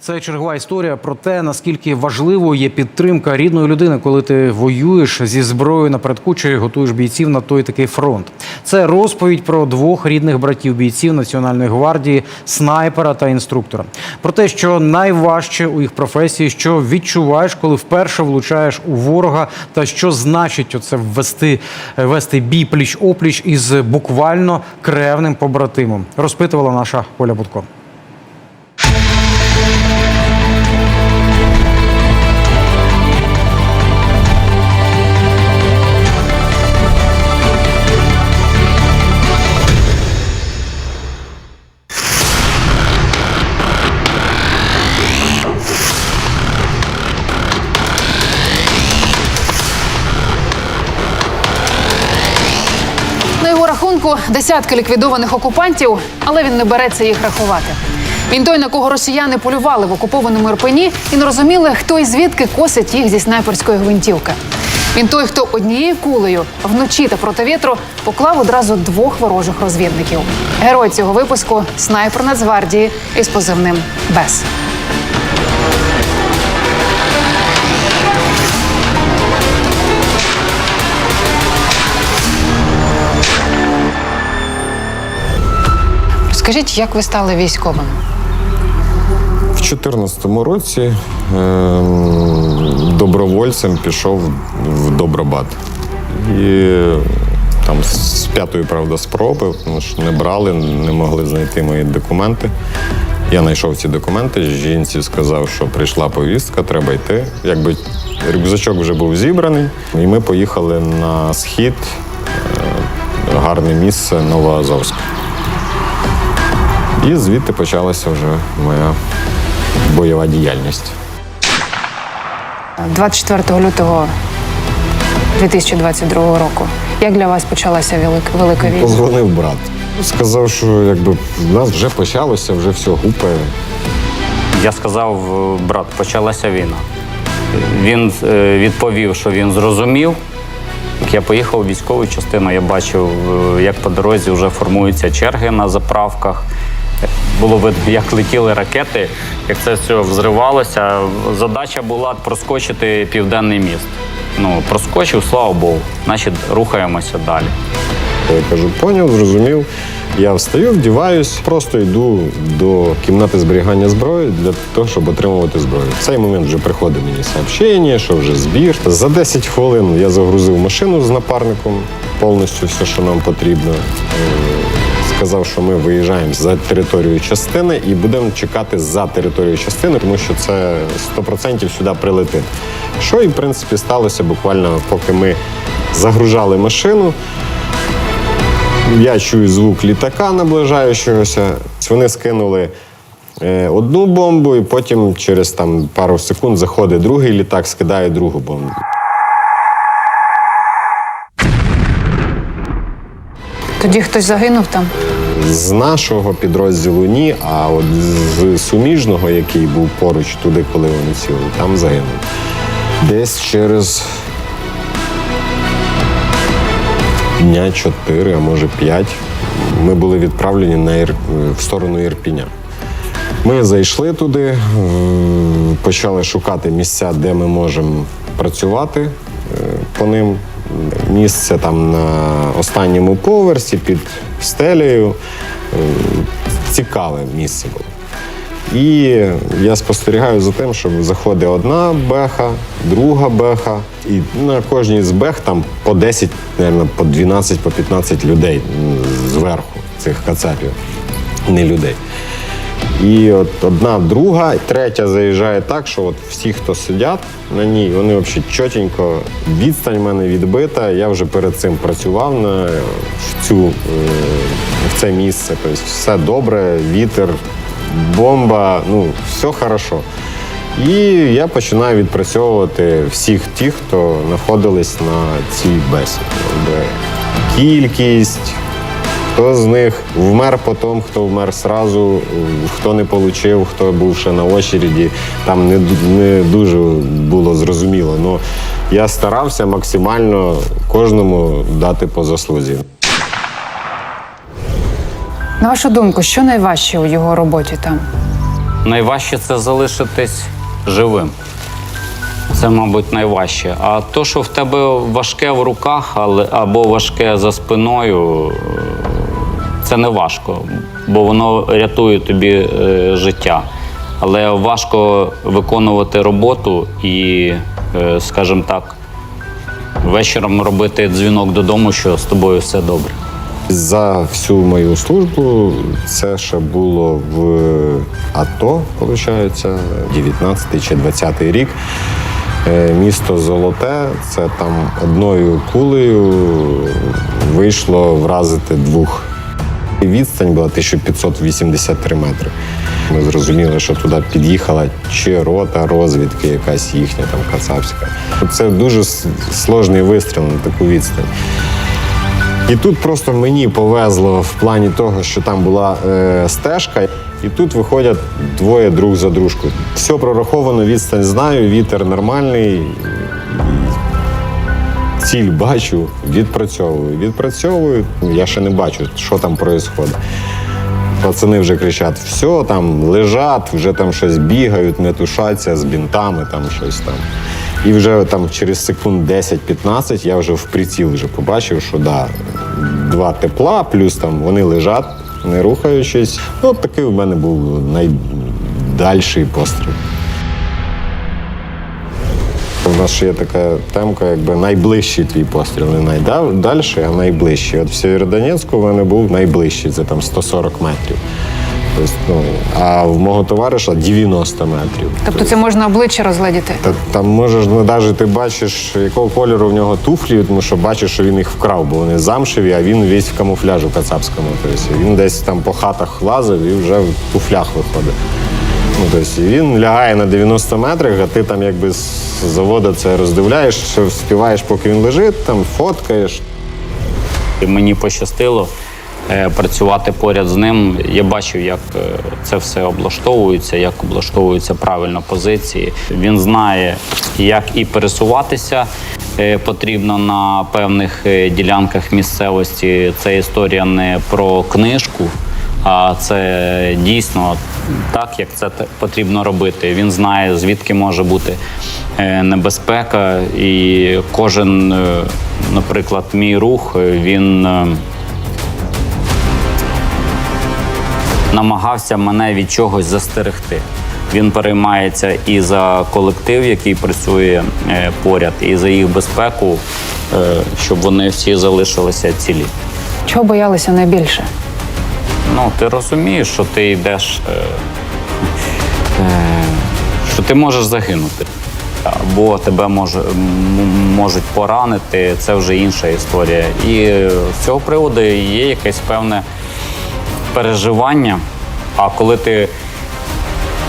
Це чергова історія про те, наскільки важливою є підтримка рідної людини, коли ти воюєш зі зброєю напередку чи готуєш бійців на той такий фронт. Це розповідь про двох рідних братів бійців Національної гвардії, снайпера та інструктора. Про те, що найважче у їх професії, що відчуваєш, коли вперше влучаєш у ворога, та що значить оце ввести вести бій пліч опліч із буквально кревним побратимом. Розпитувала наша Оля Будко. Десятки ліквідованих окупантів, але він не береться їх рахувати. Він той, на кого росіяни полювали в окупованому Ірпені і не розуміли, хто і звідки косить їх зі снайперської гвинтівки. Він той, хто однією кулею вночі та проти вітру поклав одразу двох ворожих розвідників. Герой цього випуску снайпер Нацгвардії із позивним Бес. Скажіть, як ви стали військовим? В 2014 році ем, добровольцем пішов в Добробат. І там з п'ятої, правда, спроби, тому що не брали, не могли знайти мої документи. Я знайшов ці документи, жінці сказав, що прийшла повістка, треба йти. Якби рюкзачок вже був зібраний, і ми поїхали на схід, е, гарне місце Новоазовськ. І звідти почалася вже моя бойова діяльність. 24 лютого 2022 року. Як для вас почалася велика, велика війна? Позвонив брат. Сказав, що якби в нас вже почалося, вже все гупає. Я сказав, брат, почалася війна. Він е, відповів, що він зрозумів. Як я поїхав у військову частину, я бачив, е, як по дорозі вже формуються черги на заправках. Було видно, як летіли ракети, як це все взривалося. Задача була проскочити південний міст. Ну, проскочив, слава Богу, значить рухаємося далі. Я кажу, поняв, зрозумів. Я встаю, вдіваюсь, просто йду до кімнати зберігання зброї для того, щоб отримувати зброю. В цей момент вже приходить мені сообщення, що вже збір. За 10 хвилин я загрузив машину з напарником, повністю все, що нам потрібно. Сказав, що ми виїжджаємо за територію частини і будемо чекати за територією частини, тому що це 100% сюди прилетить. Що і в принципі сталося буквально, поки ми загружали машину. Я чую звук літака наближаючогося. Вони скинули е, одну бомбу, і потім через там, пару секунд заходить другий літак, скидає другу бомбу. Тоді хтось загинув там. З нашого підрозділу ні, а от з суміжного, який був поруч туди, коли вони сіли, там загинув. Десь через дня 4, а може 5, ми були відправлені на Ір... в сторону Ірпіня. Ми зайшли туди, е, почали шукати місця, де ми можемо працювати е, по ним. Місце там на останньому поверсі під стелею. Е, Цікаве місце було. І я спостерігаю за тим, що заходить одна беха, друга беха, і на кожній з бех там по 10, мабуть, по 12, по 15 людей зверху цих кацапів, не людей. І от одна, друга, третя заїжджає так, що от всі, хто сидять на ній, вони взагалі чотенько, відстань в мене відбита. Я вже перед цим працював на в цю е, в це місце. Тобто все добре, вітер, бомба, ну все хорошо. І я починаю відпрацьовувати всіх тих, хто знаходились на цій бесі. Якби Кількість, Хто з них вмер потім, хто вмер сразу, хто не отримав, хто був ще на очереді, там не, не дуже було зрозуміло. Ну я старався максимально кожному дати по заслузі. На вашу думку, що найважче у його роботі там? найважче це залишитись живим. Це, мабуть, найважче. А то, що в тебе важке в руках але, або важке за спиною, це не важко, бо воно рятує тобі е, життя. Але важко виконувати роботу і, е, скажімо так, вечором робити дзвінок додому, що з тобою все добре. За всю мою службу це ще було в АТО, виходить, 19 чи 20 рік. Е, Місто Золоте, це там одною кулею вийшло вразити двох. Відстань була 1583 метри. Ми зрозуміли, що туди під'їхала чи рота розвідки, якась їхня там кацапська. Це дуже сложний вистріл на таку відстань. І тут просто мені повезло в плані того, що там була е, стежка, і тут виходять двоє друг за дружкою. Все прораховано, відстань знаю, вітер нормальний. Ціль бачу, відпрацьовую. Відпрацьовую, я ще не бачу, що там відбувається. Пацани вже кричать: все, там лежать, вже там щось бігають, метушаться з бінтами, там щось там. І вже там через секунд 10-15 я вже в приціл вже побачив, що да, два тепла, плюс там вони лежать, не рухаючись. Ну, такий у мене був найдальший постріл. У нас ще є така темка, якби найближчий твій постріл, не найдальший, а найближчий. От в Сєвєродонецьку в мене був найближчий, це там 140 метрів. Тобто, ну, а в мого товариша 90 метрів. Тобто це можна обличчя розгледіти. Та, там можеш, ну, навіть ти бачиш, якого кольору в нього туфлі, тому що бачиш, що він їх вкрав, бо вони замшеві, а він весь в камуфляжу кацапському. Тобто він десь там по хатах лазив і вже в туфлях виходить. Ну, тобто він лягає на 90 метрах, а ти там якби з заводу це роздивляєш, співаєш, поки він лежить, там фоткаєш. І мені пощастило е, працювати поряд з ним. Я бачив, як е, це все облаштовується, як облаштовуються правильно позиції. Він знає, як і пересуватися е, потрібно на певних е, ділянках місцевості. Це історія не про книжку. А це дійсно так, як це потрібно робити. Він знає, звідки може бути е, небезпека, і кожен, е, наприклад, мій рух, е, він намагався мене від чогось застерегти. Він переймається і за колектив, який працює поряд, і за їх безпеку, щоб вони всі залишилися цілі. Чого боялися найбільше? Ну, ти розумієш, що ти йдеш, е, е, що ти можеш загинути. Або тебе може, можуть поранити, це вже інша історія. І з цього приводу є якесь певне переживання. А коли ти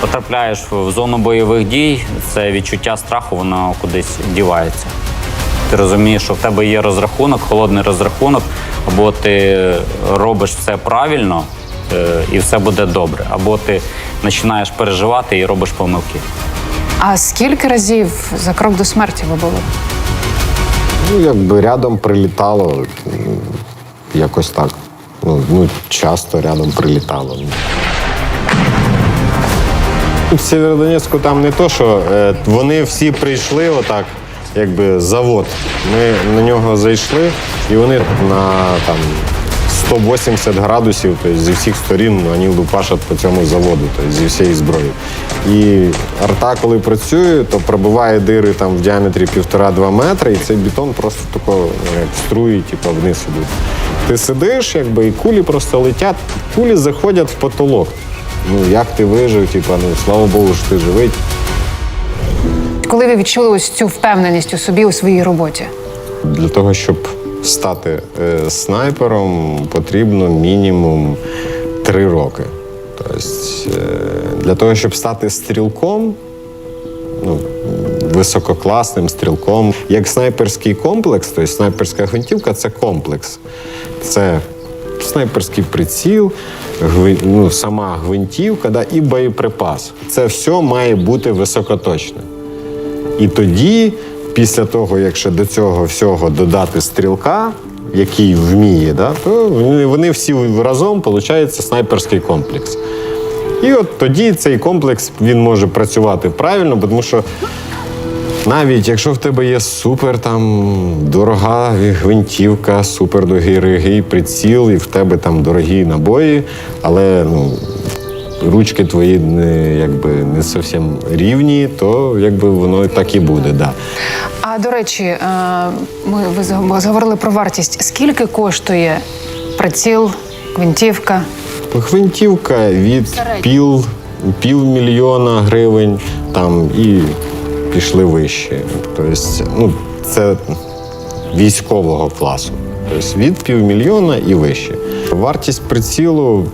потрапляєш в зону бойових дій, це відчуття страху, воно кудись дівається. Ти розумієш, що в тебе є розрахунок, холодний розрахунок, або ти робиш все правильно е, і все буде добре, або ти починаєш переживати і робиш помилки. А скільки разів за крок до смерті ви були? Ну, якби рядом прилітало, якось так. Ну, ну часто рядом прилітало. В Сєвєродонецьку там не то, що е, вони всі прийшли отак, якби завод. Ми на нього зайшли, і вони на там 180 градусів, тобто зі всіх сторін вони лупашать по цьому заводу, тобто зі всієї зброї. І арта, коли працює, то пробиває дири там в діаметрі 1,5-2 метри, і цей бетон просто тако ну, як струї, типу, вниз ідуть. Ти сидиш, якби, і кулі просто летять, кулі заходять в потолок. Ну, як ти вижив, типу, ну, слава Богу, що ти живий. Коли ви відчули ось цю впевненість у собі у своїй роботі? Для того, щоб стати е, снайпером, потрібно мінімум три роки. Тобто, е, для того, щоб стати стрілком, ну, висококласним стрілком, як снайперський комплекс, тобто снайперська гвинтівка це комплекс. Це снайперський приціл, гви- ну, сама гвинтівка да, і боєприпас. Це все має бути високоточне. І тоді, після того, якщо до цього всього додати стрілка, який вміє, да, то вони всі разом виходить снайперський комплекс. І от тоді цей комплекс він може працювати правильно, тому що навіть якщо в тебе є супер там дорога гвинтівка, супер дорогий приціл, і в тебе там дорогі набої, але ну, ручки твої не, якби, не зовсім рівні, то якби воно так і буде. Да. А до речі, е, ми ви заг- заговорили про вартість. Скільки коштує приціл, гвинтівка? Гвинтівка від Середня. пів, півмільйона гривень там і пішли вище. Тобто, ну, це військового класу. Тобто від півмільйона і вище. Вартість прицілу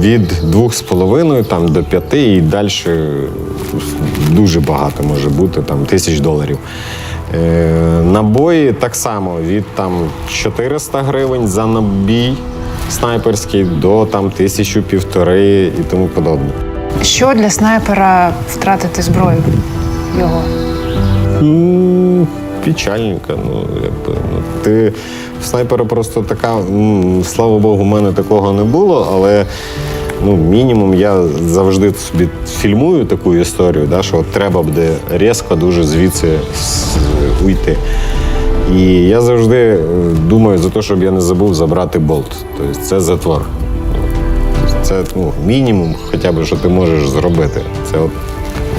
від 2,5 там, до 5 і далі дуже багато може бути, там тисяч доларів. Е, набої так само від там 400 гривень за набій снайперський до там тисячу півтори і тому подобне. Що для снайпера втратити зброю? Його? Печальненько. Ну, якби, ну, ти в снайпера просто така. Слава Богу, в мене такого не було, але ну, мінімум я завжди собі фільмую таку історію, да, що от треба буде різко дуже звідси уйти. І я завжди е, думаю за те, щоб я не забув забрати болт. Тобто це затвор. Це ну, мінімум, хоча б, що ти можеш зробити. Це от,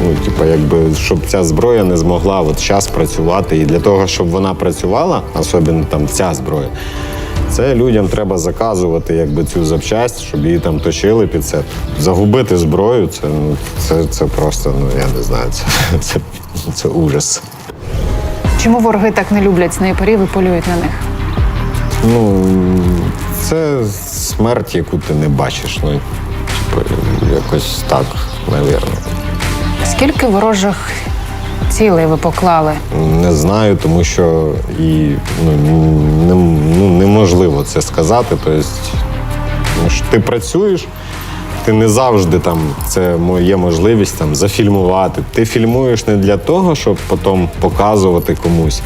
ну, типу, якби, щоб ця зброя не змогла от час працювати. І для того, щоб вона працювала, особливо там ця зброя, це людям треба заказувати якби, цю запчасть, щоб її там точили під це. Загубити зброю це, ну, це, це просто, ну я не знаю, це, це, це ужас. Чому вороги так не люблять снайперів і полюють на них? Ну, це смерть, яку ти не бачиш. Ну, типу, якось так, навірно. Скільки ворожих цілей ви поклали? Не знаю, тому що і ну, не, ну, неможливо це сказати. Тобто, ти працюєш, ти не завжди там це мо- є можливість там зафільмувати. Ти фільмуєш не для того, щоб потім показувати комусь.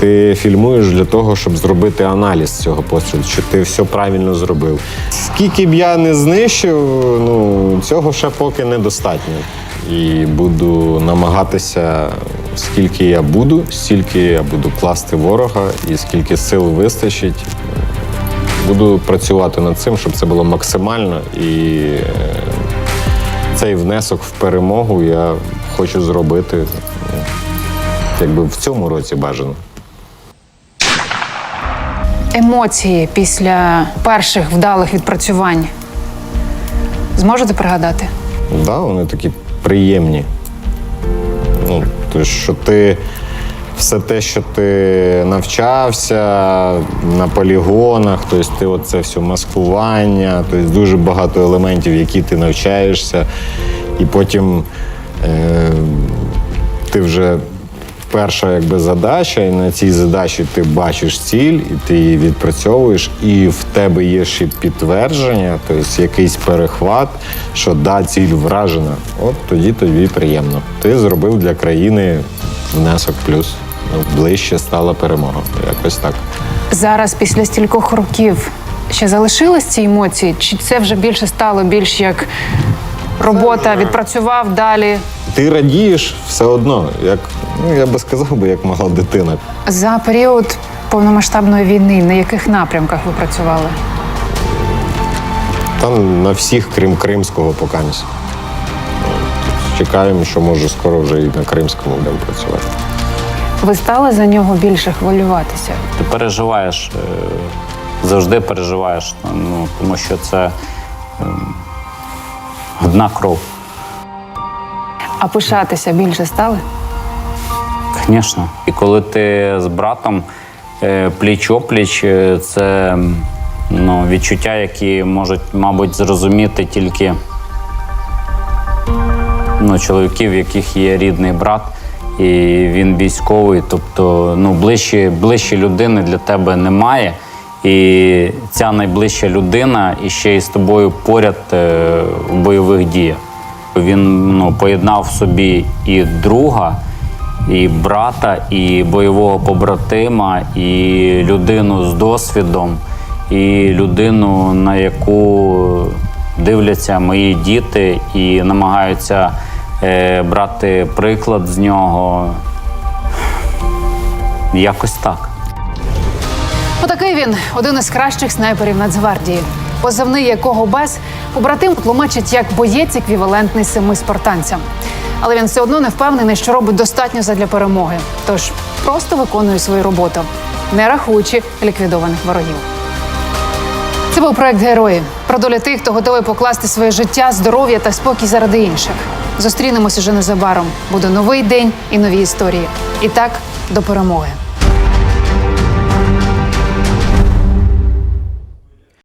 Ти фільмуєш для того, щоб зробити аналіз цього пострілу, що ти все правильно зробив. Скільки б я не знищив, ну цього ще поки недостатньо. І буду намагатися, скільки я буду, стільки я буду класти ворога, і скільки сил вистачить. Буду працювати над цим, щоб це було максимально. І е, цей внесок в перемогу я хочу зробити якби в цьому році бажано. Емоції після перших вдалих відпрацювань. Зможете пригадати? Да, вони такі приємні. Ну, то, що ти все те, що ти навчався на полігонах, тобто ти оце все маскування, тобто дуже багато елементів, які ти навчаєшся, і потім е, ти вже перша якби, задача, і на цій задачі ти бачиш ціль, і ти її відпрацьовуєш, і в тебе є ще підтвердження, тобто якийсь перехват, що да, ціль вражена. От тоді тобі приємно. Ти зробив для країни внесок плюс. Ну, ближче стала перемога. Якось так. Зараз, після стількох років, ще залишились ці емоції? Чи це вже більше стало більш як робота, відпрацював далі? Ти радієш все одно, як ну я би сказав би, як мала дитина. За період повномасштабної війни на яких напрямках ви працювали? Там на всіх, крім кримського, покамість. Чекаємо, що може скоро вже і на кримському будемо працювати. Ви стали за нього більше хвилюватися? Ти переживаєш, е, завжди переживаєш, ну, тому що це ем, одна кров. А пишатися більше стали? Звісно. І коли ти з братом е, пліч-опліч, е, це ну, відчуття, які можуть, мабуть, зрозуміти тільки ну, чоловіків, в яких є рідний брат, і він військовий. Тобто, ну, ближче, ближче людини для тебе немає. І ця найближча людина і ще з тобою поряд е, в бойових діях. Він ну, поєднав в собі і друга, і брата, і бойового побратима, і людину з досвідом, і людину, на яку дивляться мої діти і намагаються е, брати приклад з нього. Якось так. Отакий він один із кращих снайперів Нацгвардії. Позивний якого без побратим тлумачить як боєць еквівалентний семи спартанцям. Але він все одно не впевнений, що робить достатньо задля перемоги. Тож просто виконує свою роботу, не рахуючи ліквідованих ворогів. Це був проект Герої про долю тих, хто готовий покласти своє життя, здоров'я та спокій заради інших. Зустрінемось уже незабаром. Буде новий день і нові історії. І так до перемоги.